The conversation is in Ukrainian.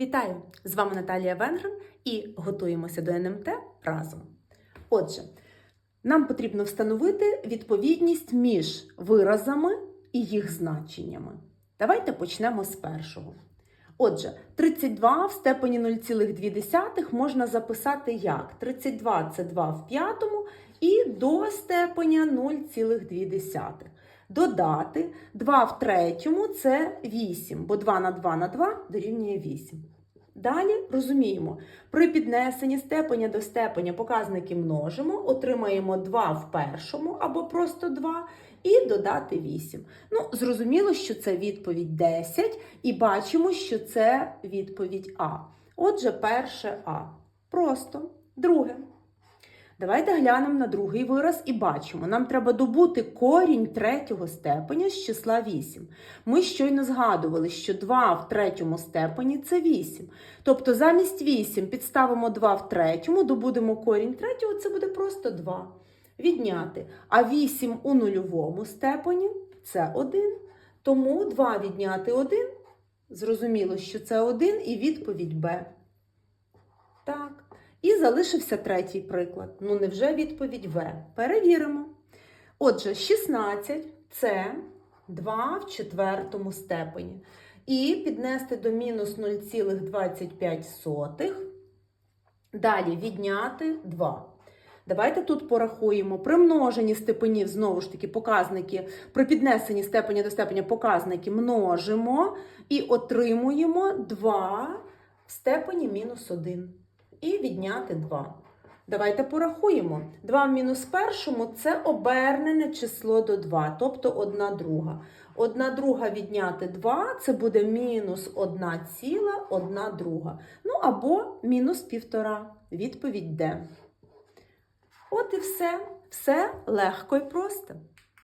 Вітаю! З вами Наталія Венгрен і готуємося до НМТ разом. Отже, нам потрібно встановити відповідність між виразами і їх значеннями. Давайте почнемо з першого. Отже, 32 в степені 0,2 можна записати як? 32 це 2 в п'ятому і до степеня 0,2. Додати 2 в третьому це 8, бо 2 на 2 на 2 дорівнює 8. Далі розуміємо, при піднесенні степеня до степеня показники множимо, отримаємо 2 в першому або просто 2, і додати 8. Ну, зрозуміло, що це відповідь 10, і бачимо, що це відповідь А. Отже, перше А. Просто. Друге. Давайте глянемо на другий вираз і бачимо, нам треба добути корінь третього степеня з числа 8. Ми щойно згадували, що 2 в третьому степені це 8. Тобто замість 8 підставимо 2 в третьому, добудемо корінь третього, це буде просто 2. Відняти. А 8 у нульовому степені це 1. Тому 2 відняти 1. Зрозуміло, що це 1 і відповідь Б. Так. І залишився третій приклад. Ну, невже відповідь В? Перевіримо. Отже, 16 це 2 в четвертому степені. І піднести до мінус 0,25. Далі відняти 2. Давайте тут порахуємо. При множенні степенів, знову ж таки, показники, при піднесенні степеня до степеня показники множимо і отримуємо 2 в степені мінус 1 і відняти 2. Давайте порахуємо. 2 в мінус першому це обернене число до 2, тобто 1 друга. 1 друга відняти 2 це буде мінус 1 ціла 1 друга. Ну або мінус 1,5. Відповідь Д. От і все. Все легко і просто.